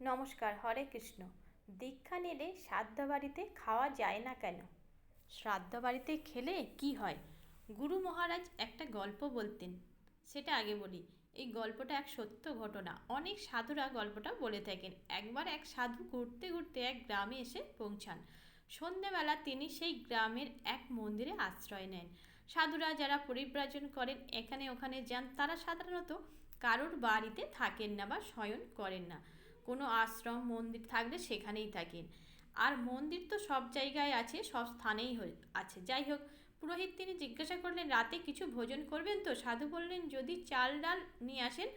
নমস্কার, হরে কৃষ্ণ। দীক্ষা নিলে শ্রাদ্ধ বাড়িতে খাওয়া যায় না কেন? শ্রাদ্ধ বাড়িতে খেলে কি হয়? গুরু মহারাজ একটা গল্প বলতেন। সেটা আগে বলি। এই গল্পটা এক সত্য ঘটনা। অনেক সাধুরা গল্পটা বলে থাকেন। একবার এক সাধু ঘুরতে ঘুরতে এক গ্রামে এসে পৌঁছান। সন্ধেবেলা তিনি সেই গ্রামের এক মন্দিরে আশ্রয় নেন। সাধুরা যারা পরিব্রাজন করেন, এখানে ওখানে যান, তারা সাধারণত কারোর বাড়িতে থাকেন না বা শয়ন করেন না। কোনো আশ্রম, মন্দির থাকলে সেখানেই থাকেন। আর মন্দির তো সব জায়গায় আছে, সব স্থানেই আছে। যাই হোক, পুরোহিত তিনি জিজ্ঞাসা করলেন, রাতে কিছু ভোজন করবেন তো? সাধু বললেন, যদি চাল ডাল নিয়ে আসেন,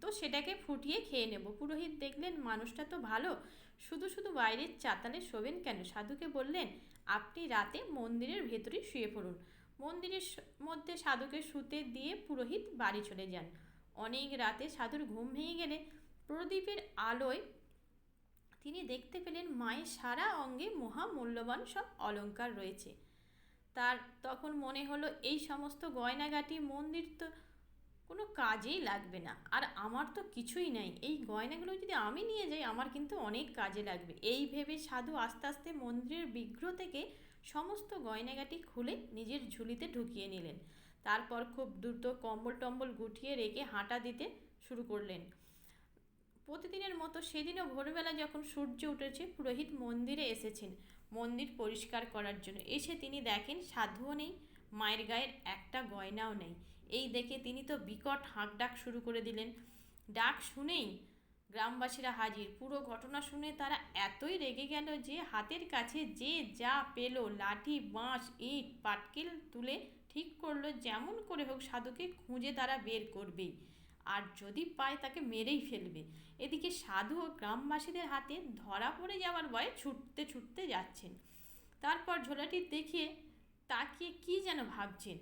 তো সেটাকে ফুটিয়ে খেয়ে নেব। পুরোহিত দেখলেন, মানুষটা তো ভালো, শুধু শুধু বাইরের চাতালে শোবেন কেন? সাধুকে বললেন, আপনি রাতে মন্দিরের ভেতরেই শুয়ে পড়ুন। মন্দিরের মধ্যে সাধুকে শুতে দিয়ে পুরোহিত বাড়ি চলে যান। অনেক রাতে সাধুর ঘুম ভেঙে গেলে প্রদীপের আলোয় তিনি দেখতে পেলেন মায়ের সারা অঙ্গে মহা মূল্যবান সব অলঙ্কার রয়েছে। তার তখন মনে হলো, এই সমস্ত গয়নাগাটি মন্দির তো কোনো কাজেই লাগবে না। আর আমার তো কিছুই নাই। এই গয়নাগুলো যদি আমি নিয়ে যাই, আমার কিন্তু অনেক কাজে লাগবে। এই ভেবে সাধু আস্তে আস্তে মন্দিরের বিগ্রহ থেকে সমস্ত গয়নাগাটি খুলে নিজের ঝুলিতে ঢুকিয়ে নিলেন। তারপর খুব দ্রুত কম্বল টম্বল গুটিয়ে রেখে হাঁটা দিতে শুরু করলেন। প্রতিদিনের মতো সেদিনও ভোরবেলা যখন সূর্য উঠেছে, পুরোহিত মন্দিরে এসেছেন। মন্দির পরিষ্কার করার জন্য। এসে তিনি দেখেন সাধুও নেই, মায়ের গায়ের একটা গয়নাও নেই। এই দেখে তিনি তো বিকট হাঁক ডাক শুরু করে দিলেন। ডাক শুনেই গ্রামবাসীরা হাজির। পুরো ঘটনা শুনে তারা এতই রেগে গেল যে হাতের কাছে যে যা পেল, লাঠি, বাঁশ, ইট, পাটকেল তুলে ঠিক করল, যেমন করে হোক সাধুকে খুঁজে তারা বের করবেই। আর যদি পায় তাকে মেরেই ফেলবে। এদিকে সাধু ও গ্রামবাসীদের হাতে ধরা পড়ে যাওয়ার ভয়ে ছুটতে ছুটতে যাচ্ছেন। তারপর ঝোলাটি দেখে তাকিয়ে কি যেন ভাবছেন,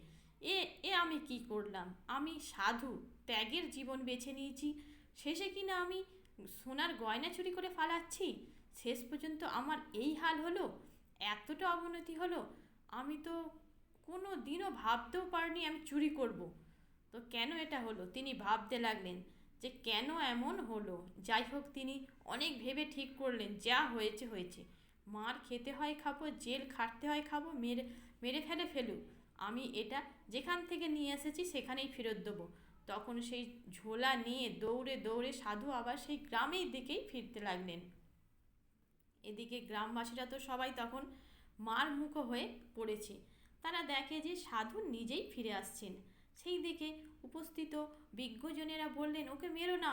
এ এ আমি কি করলাম? আমি সাধু, ত্যাগের জীবন বেছে নিয়েছি। শেষে কি না আমি সোনার গয়না চুরি করে ফালাচ্ছি? শেষ পর্যন্ত আমার এই হাল হলো? এতটা অবনতি হলো? আমি তো কোনো দিনও ভাবতেও পারিনি আমি চুরি করব। তো কেন এটা হলো? তিনি ভাবতে লাগলেন যে কেন এমন হলো? যাই হোক, তিনি অনেক ভেবে ঠিক করলেন, যা হয়েছে হয়েছে। মার খেতে হয় খাব, জেল খাটতে হয় খাব, মেরে মেরে ফেলে ফেলুক। আমি এটা যেখান থেকে নিয়ে এসেছি সেখানেই ফেরত দেবো। তখন সেই ঝোলা নিয়ে দৌড়ে দৌড়ে সাধু আবার সেই গ্রামের দিকেই ফিরতে লাগলেন। এদিকে গ্রামবাসীরা তো সবাই তখন মার মুখো হয়ে পড়েছে। তারা দেখে যে সাধু নিজেই ফিরে আসছেন। সেই দিকে উপস্থিত বিজ্ঞজনেরা বললেন, ওকে মেরো না।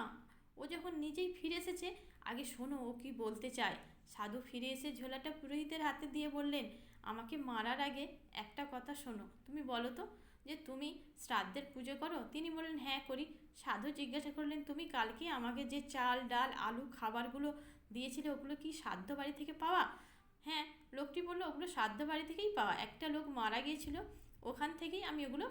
ও যখন নিজেই ফিরে এসেছে, আগে শোনো, ও কি বলতে চায়? সাধু ফিরে এসে ঝোলাটা পুরোহিতের হাতে দিয়ে বললেন, আমাকে মারার আগে একটা কথা শোনো। তুমি বলো তো যে তুমি শ্রাদ্ধের পুজো করো? তিনি বললেন হ্যাঁ করি। সাধু জিজ্ঞাসা করলেন, তুমি কালকে আমাকে যে চাল, ডাল, আলু, খাবারগুলো দিয়েছিলে, ওগুলো কি সাধ্য বাড়ি থেকে পাওয়া? হ্যাঁ লোকটি বলল, ওগুলো সাধ্য বাড়ি থেকেই পাওয়া। একটা লোক মারা গিয়েছিল, ওখান থেকেই আমি ওগুলো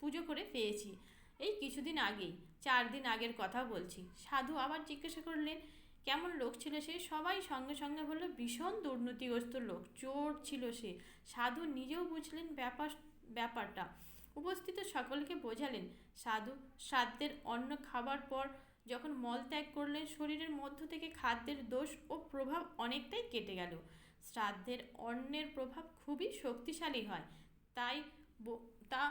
পুজো করে পেয়েছি। এই কিছুদিন আগেই, চার দিন আগের কথা বলছি। সাধু আবার জিজ্ঞাসা করলেন, কেমন লোক ছিল সে? সবাই সঙ্গে সঙ্গে বলল, ভীষণ দুর্নীতিগ্রস্ত লোক, চোর ছিল সে। সাধু নিজেও বুঝলেন ব্যাপার, ব্যাপারটা। উপস্থিত সকলকে বোঝালেন, সাধু শ্রাদ্ধের অন্ন খাবার পর যখন মল ত্যাগ করলেন, শরীরের মধ্য থেকে খাদ্যের দোষ ও প্রভাব অনেকটাই কেটে গেল। শ্রাদ্ধের অন্নের প্রভাব খুবই শক্তিশালী হয়। তাই তা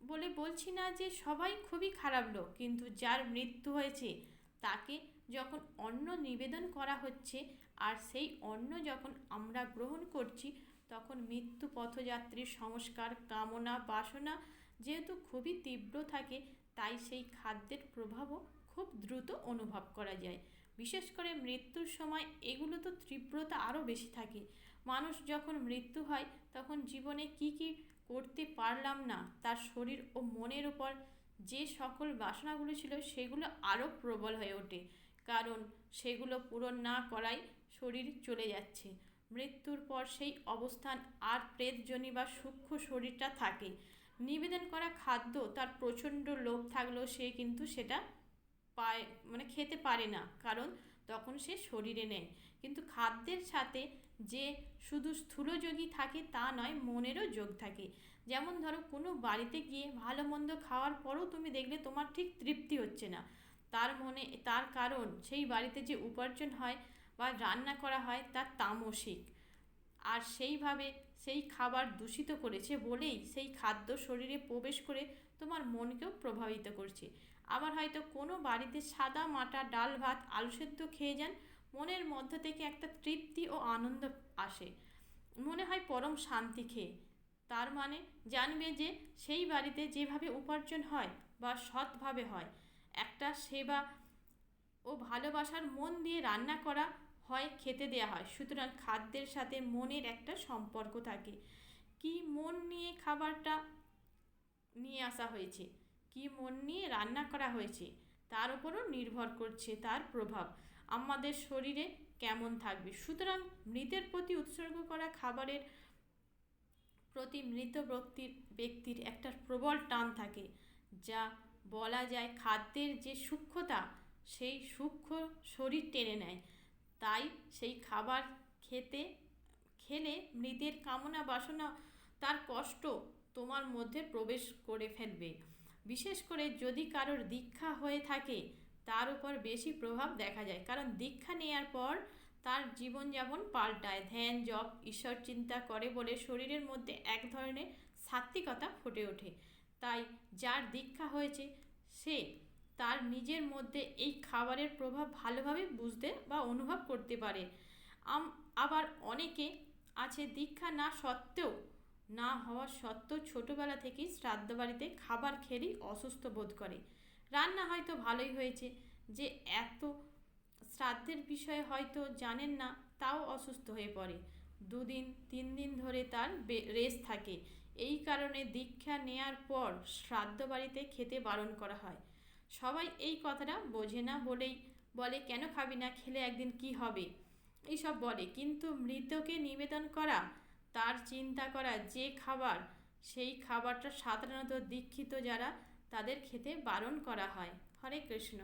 বলে বলছি না যে সবাই খুবই খারাপ লোক, কিন্তু যার মৃত্যু হয়েছে, তাকে যখন অন্ন নিবেদন করা হচ্ছে আর সেই অন্ন যখন আমরা গ্রহণ করছি, তখন মৃত্যু পথযাত্রীর সংস্কার, কামনা, বাসনা যেহেতু খুবই তীব্র থাকে, তাই সেই খাদ্যের প্রভাবও খুব দ্রুত অনুভব করা যায়। বিশেষ করে মৃত্যুর সময় এগুলো তো তীব্রতা আরও বেশি থাকে। মানুষ যখন মৃত্যু হয়, তখন জীবনে কি কি করতে পারলাম না। তার শরীর ও মনের ওপর যে সকল বাসনাগুলো ছিল সেগুলো আরও প্রবল হয়ে ওঠে। কারণ সেগুলো পূরণ না করাই শরীর চলে যাচ্ছে। মৃত্যুর পর সেই অবস্থান আর প্রেতজনী বা সূক্ষ্ম শরীরটা থাকে। নিবেদন করা খাদ্য তার প্রচণ্ড লোভ থাকলেও সে কিন্তু সেটা পায় মানে খেতে পারে না। কারণ তখন সে শরীরে নেয় কিন্তু খাদ্যের সাথে যে শুধু স্থূল স্থূলযোগী থাকে, তা নয়, মনেরও যোগ থাকে। যেমন ধরো, কোনো বাড়িতে গিয়ে ভালো মন্দ খাওয়ার পরও তুমি দেখলে তোমার ঠিক তৃপ্তি হচ্ছে না। তার মনে, তার কারণ সেই বাড়িতে যে উপার্জন হয় বা রান্না করা হয় তার তামসিক। আর সেইভাবে সেই খাবার দূষিত করেছে বলেই সেই খাদ্য শরীরে প্রবেশ করে তোমার মনকেও প্রভাবিত করছে। আবার হয়তো কোনো বাড়িতে সাদা মাটা, ডাল ভাত, আলু সেদ্ধ খেয়ে যান, মনের মধ্য থেকে একটা তৃপ্তি ও আনন্দ আসে। মনে হয় পরম শান্তি খেয়ে। তার মানে জানবে যে সেই বাড়িতে যেভাবে উপার্জন হয় বা সৎভাবে হয়, একটা সেবা ও ভালোবাসার মন দিয়ে রান্না করা হয়, খেতে দেয়া হয়। সুতরাং খাদ্যের সাথে মনের একটা সম্পর্ক থাকে। কি মন নিয়ে খাবারটা নিয়ে আসা হয়েছে? কি মন নিয়ে রান্না করা হয়েছে, তার উপরও নির্ভর করছে তার প্রভাব। আমাদের শরীরে কেমন থাকবে? সুতরাং মৃতের প্রতি উৎসর্গ করা খাবারের প্রতি মৃত ব্যক্তির ব্যক্তির একটা প্রবল টান থাকে, যা বলা যায় খাদ্যের যে সূক্ষ্মতা, সেই সূক্ষ্ম শরীর টেনে নেয়। তাই সেই খাবার খেতে, খেলে মৃতের কামনা বাসনা তার কষ্ট তোমার মধ্যে প্রবেশ করে ফেলবে। বিশেষ করে যদি কারোর দীক্ষা হয়ে থাকে, তার উপর বেশি প্রভাব দেখা যায়। কারণ দীক্ষা নেওয়ার পর তার জীবনযাপন পাল্টায়। ধ্যান, জপ ঈশ্বর চিন্তা করে বলে শরীরের মধ্যে এক ধরনের সাত্ত্বিকতা ফুটে ওঠে। তাই যার দীক্ষা হয়েছে, সে তার নিজের মধ্যে এই খাবারের প্রভাব ভালোভাবে বুঝতে বা অনুভব করতে পারে। আবার অনেকে আছে দীক্ষা না সত্ত্বেও না হওয়া সত্ত্বেও ছোটোবেলা থেকেই শ্রাদ্ধ বাড়িতে খাবার খেলেই অসুস্থ বোধ করে। রান্না হয়তো ভালোই হয়েছে, যে এত শ্রাদ্ধের বিষয়ে হয়তো জানেন না, তাও অসুস্থ হয়ে পড়ে। দুদিন, তিন দিন ধরে তার রেস্ট থাকে। এই কারণে দীক্ষা নেয়ার পর শ্রাদ্ধ বাড়িতে খেতে বারণ করা হয়। সবাই এই কথাটা বোঝে না বলেই বলে, কেন খাবি না? খেলে একদিন কি হবে? এইসব বলে। কিন্তু মৃতকে নিবেদন করা তার চিন্তা করা যে খাবার, সেই খাবারটা সাধারণত দীক্ষিত যারা, তাদের খেতে বারণ করা হয়। হরে কৃষ্ণ।